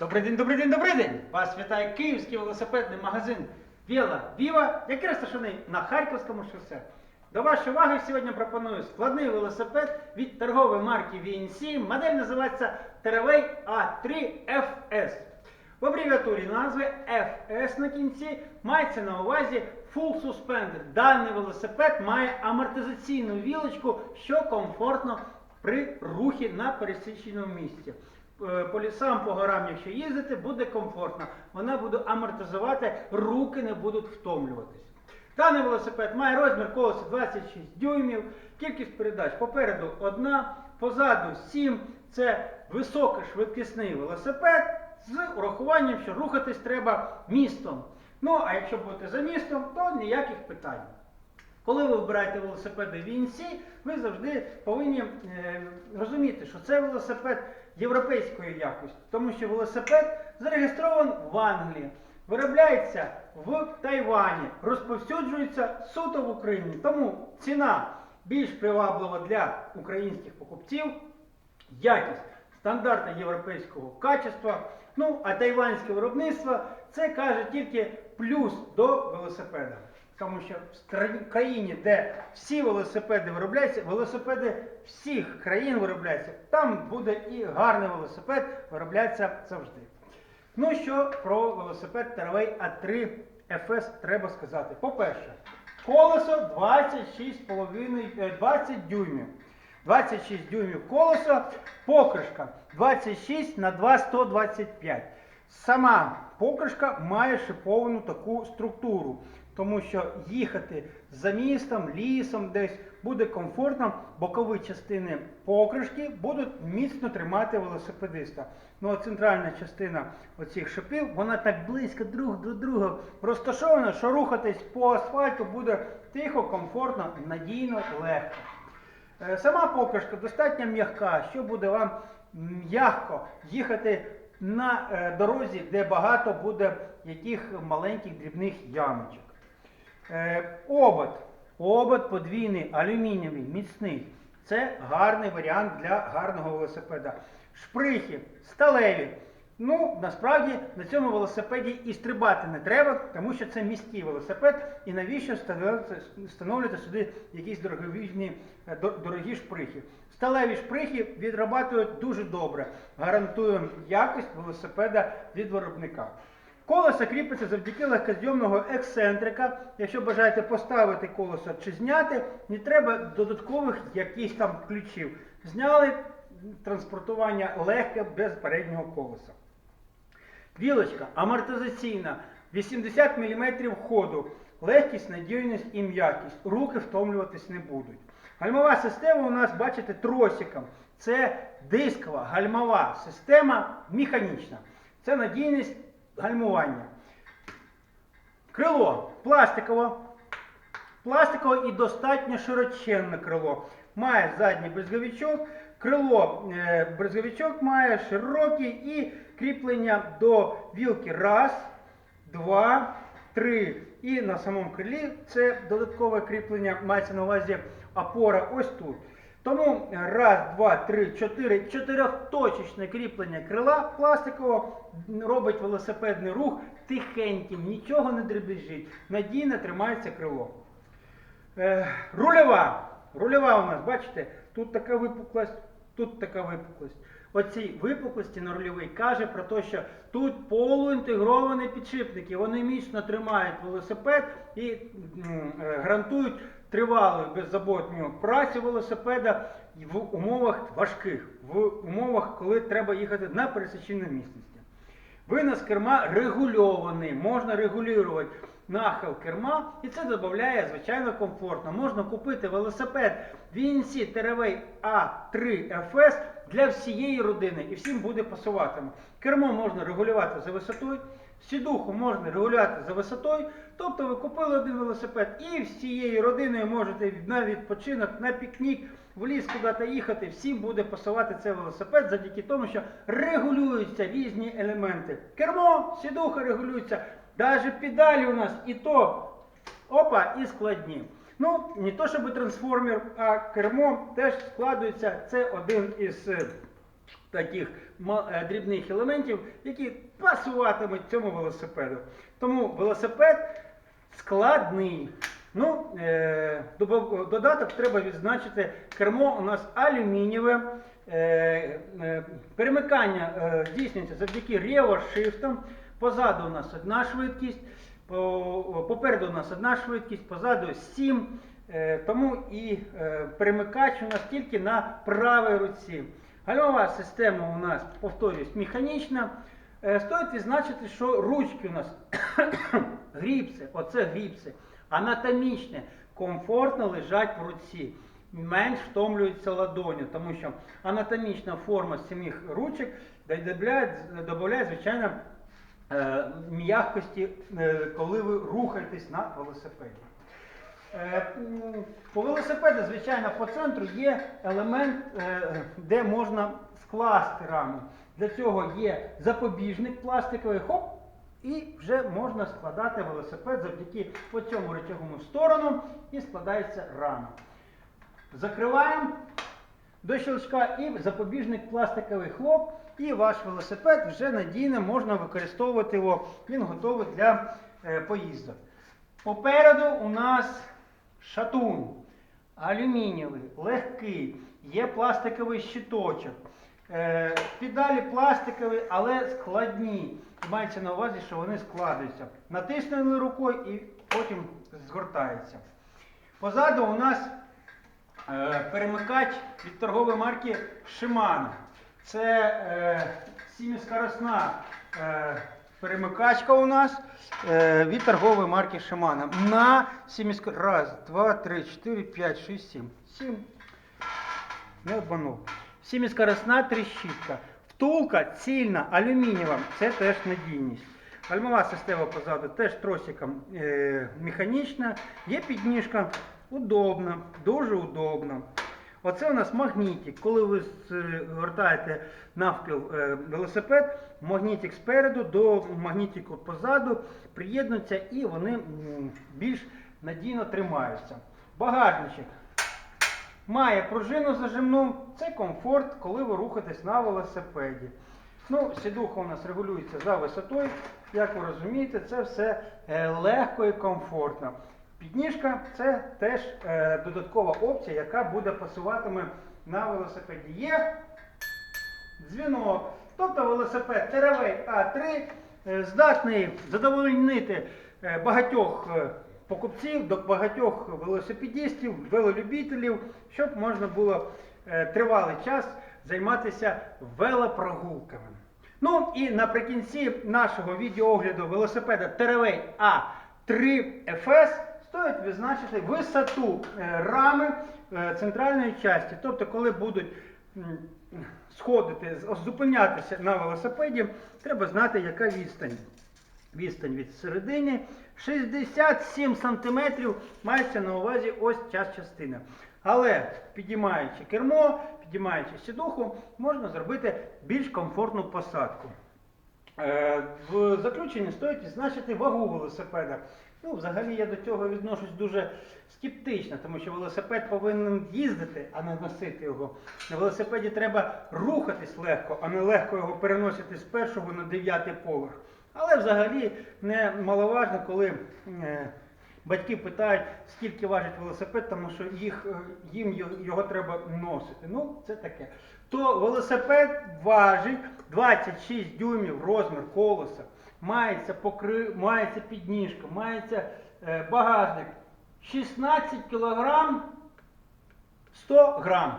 Добрий день, добрий день, добрий день! Вас вітає київський велосипедний магазин Віла Віва, який розташований на Харківському шосе. До вашої уваги сьогодні пропоную складний велосипед від торгової марки VNC. Модель називається Teraway A3 FS. В абревіатурі назви FS на кінці мається на увазі Full Suspender. Даний велосипед має амортизаційну вілочку, що комфортно при рухі на пересіченому місці. Е, По лісам, по горам, якщо їздити, буде комфортно. Вона буде амортизувати, руки не будуть втомлюватися. Даний велосипед має розмір колеса 26 дюймів, кількість передач попереду одна, позаду 7. Це високошвидкісний велосипед з урахуванням, що рухатись треба містом. Ну, а якщо будете за містом, то ніяких питань. Коли ви вибираєте велосипеди VNC, ви завжди повинні е, розуміти, що це велосипед європейської якості, тому що велосипед зареєстрований в Англії, виробляється в Тайвані, розповсюджується суто в Україні. Тому ціна більш приваблива для українських покупців, якість стандарти європейського качества. Ну, а тайванське виробництво це каже тільки плюс до велосипеда. Тому що в країні, де всі велосипеди виробляються, велосипеди всіх країн виробляються, там буде і гарний велосипед виробляється завжди. Ну що про велосипед Teraway A3 FS треба сказати? По-перше, колесо 26,5 е, 20 дюймів. 26 дюймів колесо, покришка 26 на 2 125. Сама покришка має шиповану таку структуру, тому що їхати за містом, лісом десь буде комфортно, бокові частини покришки будуть міцно тримати велосипедиста. Ну а центральна частина оцих шипів, вона так близько друг до друга розташована, що рухатись по асфальту буде тихо, комфортно, надійно, легко. Е, Сама покришка достатньо м'яка, що буде вам м'яко їхати на е, дорозі, де багато буде яких маленьких дрібних ямочок. Е, Обод. Обод подвійний, алюмінієвий, міцний. Це гарний варіант для гарного велосипеда. Шприхи сталеві. Ну, насправді на цьому велосипеді і стрибати не треба, тому що це міський велосипед, і навіщо встановлювати, сюди якісь дороговізні, е, дорогі шприхи. Сталеві шприхи відрабатують дуже добре, гарантуємо якість велосипеда від виробника. Колесо кріпиться завдяки легкозйомного ексцентрика. Якщо бажаєте поставити колесо чи зняти, не треба додаткових якихось там ключів. Зняли транспортування легке без переднього колеса. Вілочка амортизаційна, 80 мм ходу, легкість, надійність і м'якість. Руки втомлюватись не будуть. Гальмова система у нас, бачите, тросиком. Це дискова гальмова система механічна. Це надійність гальмування. Крило пластикове. Пластикове і достатньо широченне крило. Має задній брезговичок. Крило е, брезговичок має широкий і кріплення до вілки. Раз, два, три. І на самому крилі це додаткове кріплення, мається на увазі опора ось тут. Тому раз, два, три, чотири, чотирьохточечне кріплення крила пластикового робить велосипедний рух тихеньким, нічого не дребезжить, надійно тримається крило. Е, рульова. Рульова у нас, бачите, тут така випуклость, тут така випуклость. Оці випуклості на рульовій каже про те, що тут полуінтегровані підшипники. Вони міцно тримають велосипед і м, е, гарантують тривалу беззаботню працю велосипеда в умовах важких, в умовах, коли треба їхати на пересіченій місцевості. Винос керма регульований, можна регулювати нахил керма, і це додає, звичайно, комфортно. Можна купити велосипед VNC Teraway A3 FS для всієї родини і всім буде пасуватиме. Кермо можна регулювати за висотою, сідуху можна регулювати за висотою. Тобто ви купили один велосипед і всією родиною можете на відпочинок, на пікнік, в ліс куди-то їхати, всім буде пасувати цей велосипед завдяки тому, що регулюються різні елементи. Кермо, сідуха регулюється, навіть педалі у нас і то опа, і складні. Ну, не то щоб трансформер, а кермо теж складується. Це один із е, таких е, дрібних елементів, які пасуватимуть цьому велосипеду. Тому велосипед складний. Ну, е, додаток треба відзначити. Кермо у нас алюмінієве. Е, перемикання здійснюється завдяки ревершифтам. Позаду у нас одна швидкість, попереду у нас одна швидкість, позаду 7. Е, тому і перемикач у нас тільки на правій руці. Гальмова система у нас, повторюсь, механічна. Е, Стоїть відзначити, що ручки у нас гріпси, оце гріпси, анатомічне, комфортно лежать в руці. Менш втомлюється ладоню, тому що анатомічна форма самих ручок додає, додає звичайно, е, м'якості, е, коли ви рухаєтесь на велосипеді. Е, м, По велосипеду, звичайно, по центру є елемент, е, де можна скласти раму. Для цього є запобіжник пластиковий, хоп, і вже можна складати велосипед завдяки по цьому речовому сторону і складається рама. Закриваємо до щелчка і запобіжник пластиковий хлоп, і ваш велосипед вже надійно можна використовувати його. Він готовий для е, поїздок. Попереду у нас шатун, алюмінієвий, легкий, є пластиковий щиточок. Е, Педалі пластикові, але складні. Мається на увазі, що вони складаються. Натиснули рукою і потім згортаються. Позаду у нас е, перемикач від торгової марки Shimano. Це е, сіміскоросна е, перемикачка у нас від торгової марки Shimano. На сіміскор... Раз, два, три, чотири, п'ять, шість, сім. Сім. Не обманув. Сіміскоросна тріщітка. Втулка цільна, алюмінієва. Це теж надійність. Гальмова система позаду теж тросиком е, механічна. Є підніжка. Удобно, дуже удобно. Оце у нас магнітик. Коли ви згортаєте навпіл е, велосипед, магнітик спереду до магнітику позаду приєднуються і вони більш надійно тримаються. Багажничок має пружину зажимну. Це комфорт, коли ви рухаєтесь на велосипеді. Ну, сідуха у нас регулюється за висотою. Як ви розумієте, це все е, легко і комфортно. Підніжка це теж е, додаткова опція, яка буде пасуватиме на велосипеді. Є дзвінок. Тобто велосипед Теравей А3 е, здатний задовольнити е, багатьох е, покупців, до багатьох велосипедістів, велолюбителів, щоб можна було е, тривалий час займатися велопрогулками. Ну і наприкінці нашого відеоогляду велосипеда Теравей А3 FS стоїть відзначити висоту е, рами е, центральної частини. Тобто, коли будуть сходити, зупинятися на велосипеді, треба знати, яка відстань. Відстань від середини 67 см мається на увазі ось ця частина. Але підіймаючи кермо, підіймаючи сідуху, можна зробити більш комфортну посадку. Е, В заключенні стоїть відзначити вагу велосипеда. Ну, взагалі я до цього відношусь дуже скептично, тому що велосипед повинен їздити, а не носити його. На велосипеді треба рухатись легко, а не легко його переносити з першого на дев'ятий поверх. Але взагалі не маловажно, коли е, батьки питають, скільки важить велосипед, тому що їх, е, їм його, треба носити. Ну, це таке. То велосипед важить 26 дюймів розмір колеса, мається, покри... мається підніжка, мається е, багажник 16 кілограм 100 грам.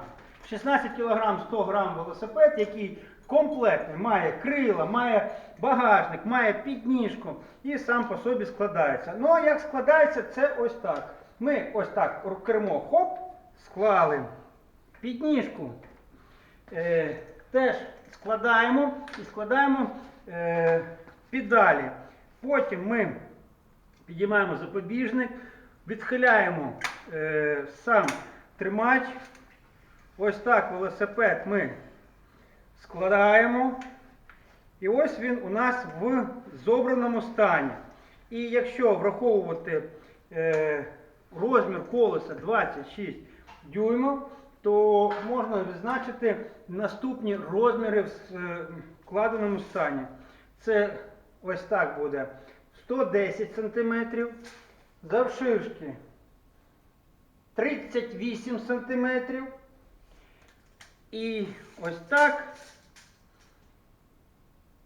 16 кг 100 грам велосипед, який комплектний, має крила, має багажник, має підніжку і сам по собі складається. Ну а як складається, це ось так. Ми ось так кермо хоп, склали. Підніжку е, теж складаємо і складаємо е, педалі. Потім ми підіймаємо запобіжник, відхиляємо е, сам тримач. Ось так велосипед ми складаємо. І ось він у нас в зобраному стані. І якщо враховувати е, розмір колеса 26 дюймів, то можна відзначити наступні розміри в е, вкладеному стані. Це ось так буде 110 см, завширшки 38 см. І ось так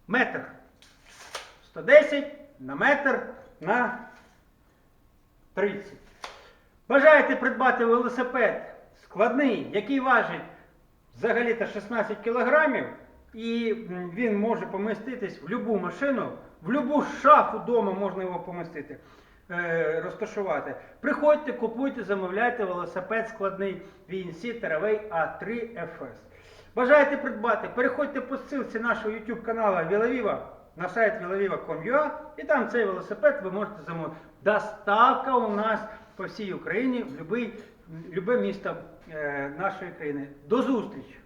метр. 110 на метр на 30. Бажаєте придбати велосипед складний, який важить взагалі-то 16 кілограмів, і він може поміститись в будь-яку машину, в будь-яку шафу вдома можна його помістити, е, розташувати. Приходьте, купуйте, замовляйте велосипед складний VNC Terraway A3 FS. Бажаєте придбати, переходьте по ссылці нашого YouTube каналу Вілавіва на сайт vilaviva.com.ua і там цей велосипед ви можете замовити. Доставка у нас по всій Україні в будь-яке місто е, нашої країни. До зустрічі!